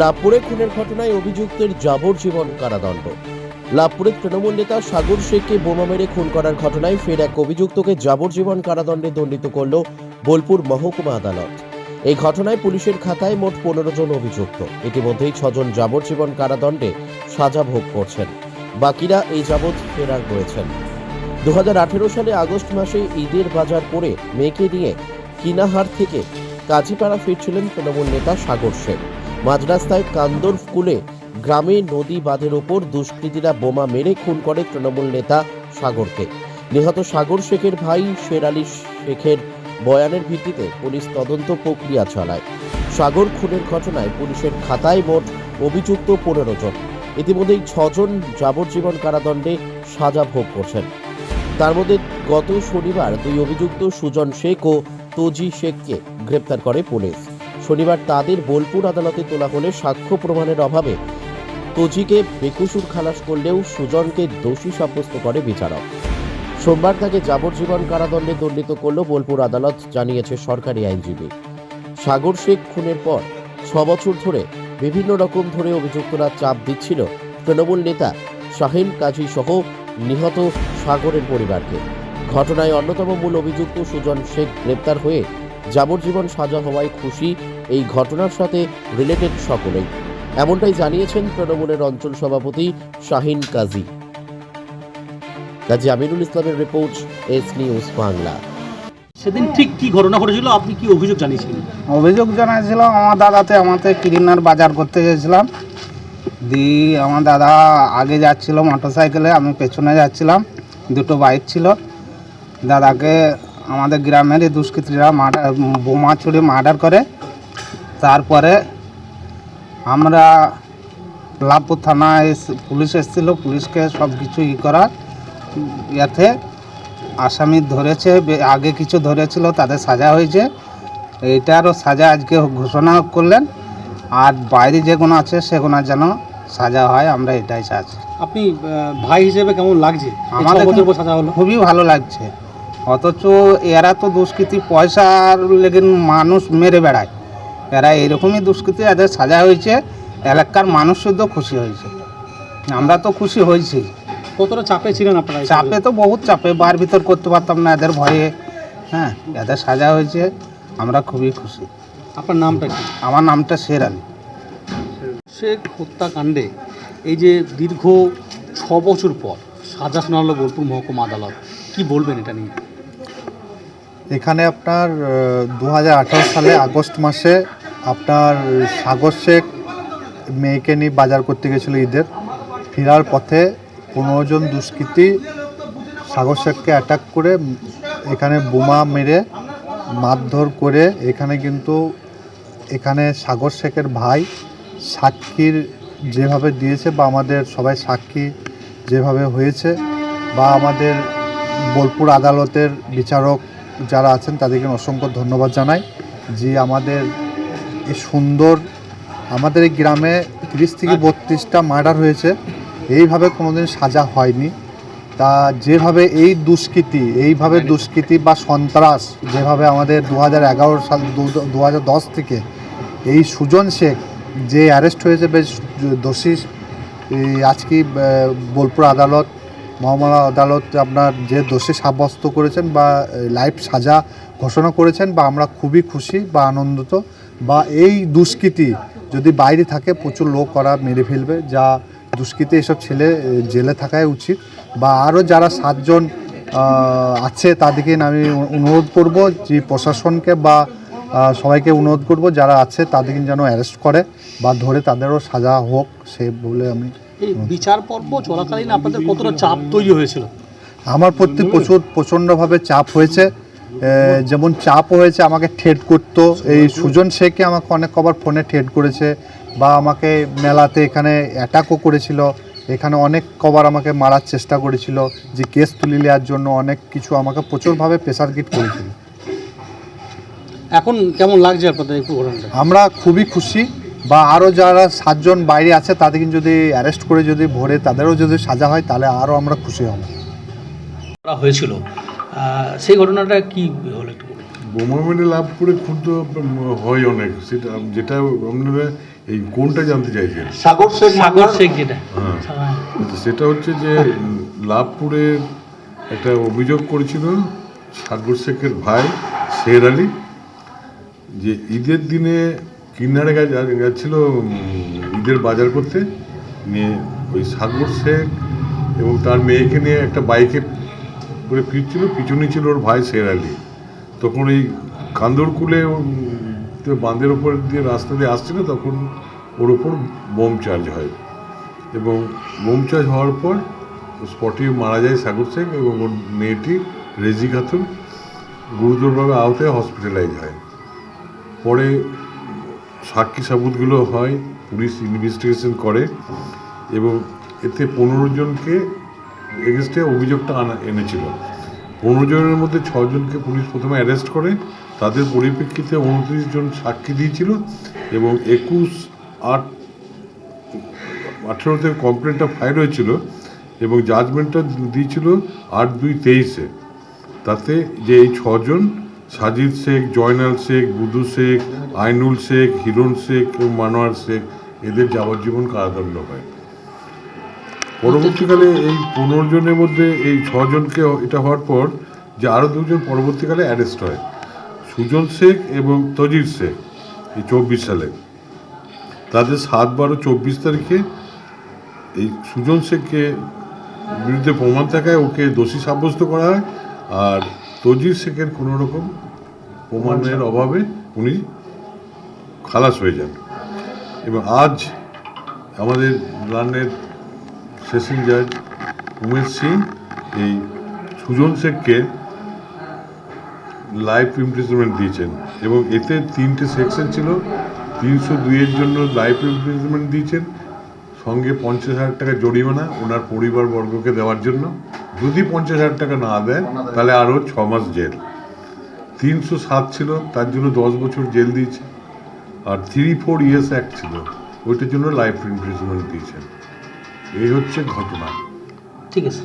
লাভপুরে খুনের ঘটনায় অভিযুক্তের যাবজ্জীবন কারাদণ্ড। লাভপুরের তৃণমূল নেতা সাগর শেখকে বোমা মেরে খুন করার ঘটনায় ফের এক অভিযুক্তকে যাবজ্জীবন কারাদণ্ডে দণ্ডিত করল বোলপুর মহকুমা আদালত। এই ঘটনায় পুলিশের খাতায় মোট পনেরো জন অভিযুক্ত। ইতিমধ্যেই ছজন যাবজ্জীবন কারাদণ্ডে সাজা ভোগ করছেন। বাকিরা এই যাবৎ ফেরার রয়েছেন দু সালে আগস্ট মাসে ঈদের বাজার করে মেয়েকে নিয়ে কিনাহার থেকে কাজীপাড়া ফিরছিলেন তৃণমূল নেতা সাগর শেখ। মাঝ রাস্তায় কান্দর কুলে গ্রামে নদী বাঁধের ওপর দুষ্কৃতীরা বোমা মেরে খুন করে তৃণমূল নেতা সাগরকে। নিহত সাগর শেখের ভাই শের আলী শেখের বয়ানের ভিত্তিতে পুলিশ তদন্ত প্রক্রিয়া চালায়। সাগর খুনের ঘটনায় পুলিশের খাতায় মোট অভিযুক্ত পনেরো জন। ইতিমধ্যেই ছজন যাবজ্জীবন কারাদণ্ডে সাজা ভোগ করছেন। তার মধ্যে গত শনিবার দুই অভিযুক্ত সুজন শেখ ও তোজি শেখকে গ্রেপ্তার করে পুলিশ। শনিবার তাদের বোলপুর আদালতে তোলা হলে সাক্ষ্য প্রমাণের অভাবে তোজিকে বেকুসুর খালাস করলেও সুজনকে দোষী সাব্যস্ত করে বিচারক। সোমবার তাকে যাবজ্জীবন কারাদণ্ডে দণ্ডিত করল বোলপুর আদালত, জানিয়েছে সরকারি আইনজীবী। সাগর শেখ খুনের পর ছ বছর ধরে বিভিন্ন রকম ধরে অভিযুক্তরা চাপ দিচ্ছিল তৃণমূল নেতা শাহিন কাজী সহ নিহত সাগরের পরিবারকে। ঘটনায় অন্যতম মূল অভিযুক্ত সুজন শেখ গ্রেপ্তার হয়ে যাবজ্জীবন সাজা হওয়ায় খুশি এই ঘটনার সাথে রিলেটেড সকলেই। এমনটাই জানিয়েছেন তৃণমূলের অঞ্চল সভাপতি শাহিন কাজী। কাজী আমিনুল ইসলামের রিপোর্ট এস নিউজ বাংলা। সেদিন ঠিক কি ঘটনা ঘটেছিল? আপনি কি অভিযোগ জানিয়েছিলেন? অভিযোগ জানাইছিল আমার দাদাতে আমাদের কিরিনার বাজার করতে গেছিলাম। দিয়ে আমার দাদা আগে যাচ্ছিল মোটর সাইকেলে আমি পেছনে যাচ্ছিলাম। দুটো বাইক ছিল। দাদাকে আমাদের গ্রামের এই দুষ্কৃতীরা মার্ডার বোমা ছুড়ে মার্ডার করে। তারপরে আমরা লাভপুর থানায় পুলিশ এসেছিল পুলিশকে সব কিছু ই করা ইয়াতে আসামি ধরেছে আগে কিছু ধরেছিল তাদের সাজা হয়েছে। এইটারও সাজা আজকে ঘোষণা করলেন। আর বাইরে যেগুলো আছে সেগুলো যেন সাজা হয় আমরা এটাই চাচ্ছি। আপনি ভাই হিসেবে কেমন লাগছে? এই আমাদের সাজা হলো। খুবই ভালো লাগছে। অথচ এরা তো দুষ্কৃতি পয়সার লেগে মানুষ মেরে বেড়ায়। এরা এরকমই দুষ্কৃতি এদের সাজা হয়েছে এলাকার মানুষ শুদ্ধ খুশি হয়েছে। আমরা তো খুশি হয়েছি। কতটা চাপে ছিলেন আপনারা চাপে তো বহুত চাপে বার ভিতর করতে পারতাম না এদের ভয়ে। হ্যাঁ এদের সাজা হয়েছে আমরা খুবই খুশি। আপনার নামটা কি? আমার নামটা শের আলী। শেখ হত্যাকাণ্ডে এই যে দীর্ঘ ছ বছর পর সাজা শোনালো বোলপুর মহকুমা আদালত। কি বলবেন এটা নিয়ে? এখানে আপনার দু হাজার আঠেরো সালে আগস্ট মাসে আপনার সাগর শেখ মেয়েকে নিয়ে বাজার করতে গেছিল ঈদের। ফেরার পথে পনেরো জন দুষ্কৃতী সাগর শেখকে অ্যাটাক করে এখানে বোমা মেরে মারধর করে এখানে কিন্তু এখানে সাগর শেখের ভাই সাক্ষীর যেভাবে দিয়েছে বা আমাদের সবাই সাক্ষী যেভাবে হয়েছে বা আমাদের বোলপুর আদালতের বিচারক যারা আছেন, তাদেরকে অসংখ্য ধন্যবাদ জানাই যে আমাদের এই সুন্দর, আমাদের এই গ্রামে তিরিশ থেকে বত্রিশটা মার্ডার হয়েছে। এইভাবে কোনোদিন সাজা হয়নি। তা যেভাবে এই দুষ্কৃতি, এইভাবে দুষ্কৃতি বা সন্ত্রাস যেভাবে আমাদের দু হাজার এগারো সাল, দু হাজার দশ থেকে এই সুজন শেখ যে অ্যারেস্ট হয়েছে, বেশ দোষী আজকে বোলপুর আদালত মহামারা আদালত আপনার যে দোষী সাব্যস্ত করেছেন বা লাইফ সাজা ঘোষণা করেছেন বা আমরা খুবই খুশি বা আনন্দিত বা এই দুষ্কৃতি যদি বাইরে থাকে প্রচুর লোক করা মেরে ফেলবে যা দুষ্কৃতি এসব ছেলে জেলে থাকাই উচিত বা আরও যারা সাতজন আছে তাদেরকে আমি অনুরোধ করব যে প্রশাসনকে বা সবাইকে অনুরোধ করব যারা আছে তাদেরকে যেন অ্যারেস্ট করে বা ধরে তাদেরও সাজা হোক সে বলে আমি এই বিচার পর্ব চলাকালীন আপনাদের কতটা চাপ তৈরি হয়েছিল? আমার প্রতি প্রচুর প্রচণ্ডভাবে চাপ হয়েছে। যেমন চাপ হয়েছে আমাকে ঠেট করতো। এই সুজন শেখকে আমাকে অনেক কবার ফোনে ঠেট করেছে বা আমাকে মেলাতে এখানে অ্যাটাকও করেছিল। এখানে অনেক কবার আমাকে মারার চেষ্টা করেছিল যে কেস তুলে নেওয়ার জন্য অনেক কিছু আমাকে প্রচুরভাবে প্রেশার গিট করেছিল। এখন কেমন লাগছে আপনাদের আমরা খুবই খুশি। বা আরও যারা সাতজন বাইরে আছে তাদেরকে যদি অ্যারেস্ট করে যদি ভরে তাদেরও যদি সাজা হয় তাহলে আরও আমরা খুশি হব। করা হয়েছিল। সেই ঘটনাটা কি হলো একটু বোমা মেরে লাভ করে তো হয় অনেক। সেটা যেটা আপনারা এই কোনটা জানতে চাইছেন? সাগর শেখ সাগর শেখ যেটা। হ্যাঁ। আচ্ছা, সেটা হচ্ছে যে লাভপুরে একটা অভিযোগ করেছিল সাগর শেখের ভাই শের আলী যে ঈদের দিনে কিন্নারে গেছিল ঈদের বাজার করতে। নিয়ে ওই সাগর শেখ এবং তার মেয়েকে নিয়ে একটা বাইকে করে ফিরছিল পিছনে ছিল ওর ভাই শের আলী। তখন এই কান্দরকুলে বাঁধের ওপর দিয়ে রাস্তা দিয়ে আসছিল, তখন ওর ওপর বোম চার্জ হয়। এবং বোম চার্জ হওয়ার পর স্পটে মারা যায় সাগর শেখ এবং ওর মেয়েটি রেজি খাতুন গুরুতরভাবে আহত হয়ে হসপিটালাইজ হয়। পরে সাক্ষী সাবুতগুলো হয় পুলিশ ইনভেস্টিগেশন করে এবং এতে পনেরো জনকে এগেনস্টে অভিযোগটা আনা, এনেছিল। পনেরো জনের মধ্যে ছজনকে পুলিশ প্রথমে অ্যারেস্ট করে, তাদের পরিপ্রেক্ষিতে উনত্রিশ জন সাক্ষী দিয়েছিল এবং একুশ আট, আঠেরোতে কমপ্লেনটা ফাইল হয়েছিল এবং জাজমেন্টটা দিয়েছিল আট দুই তেইশে। তাতে যে এই ছজন সাজিদ শেখ, জয়নাল শেখ বুধু শেখ, আইনুল শেখ, হিরণ শেখ এবং মানোয়ার শেখ, এদের যাবজ্জীবন কারাদণ্ড হয়। পরবর্তীকালে এই পনেরো জনের মধ্যে এই ছজনকে এটা হওয়ার পর যে আরও দুজন পরবর্তীকালে অ্যারেস্ট হয়। সুজন শেখ এবং তজির শেখ, এই চব্বিশ সালে। তাদের সাত বারো চব্বিশ তারিখে এই সুজন শেখকে বিরুদ্ধে প্রমাণ থাকায় ওকে দোষী সাব্যস্ত করা হয়। আর তজির শেখের কোনো রকম প্রমাণের অভাবে উনি খালাস হয়ে যান। এবং আজ আমাদের লানের সেশন জাজ উমেশ সিং এই সুজন শেখকে লাইফ ইমপ্রিজনমেন্ট দিয়েছেন। এবং এতে তিনটে সেকশন ছিল তিনশো দুইয়ের জন্য লাইফ ইমপ্রিজনমেন্ট দিয়েছেন। সঙ্গে পঞ্চাশ হাজার টাকা জরিমানা ওনার পরিবারবর্গকে দেওয়ার জন্য। যদি পঞ্চাশ হাজার টাকা না দেয় তাহলে আরও ছ মাস জেল। তিনশো সাত ছিল তার জন্য দশ বছর জেল দিয়েছে। আর থ্রি ফোর ইয়ার্স অ্যাক্ট ছিল ওইটার জন্য লাইফ ইমপ্রিজমেন্ট দিয়েছেন। এই হচ্ছে ঘটনা। ঠিক আছে।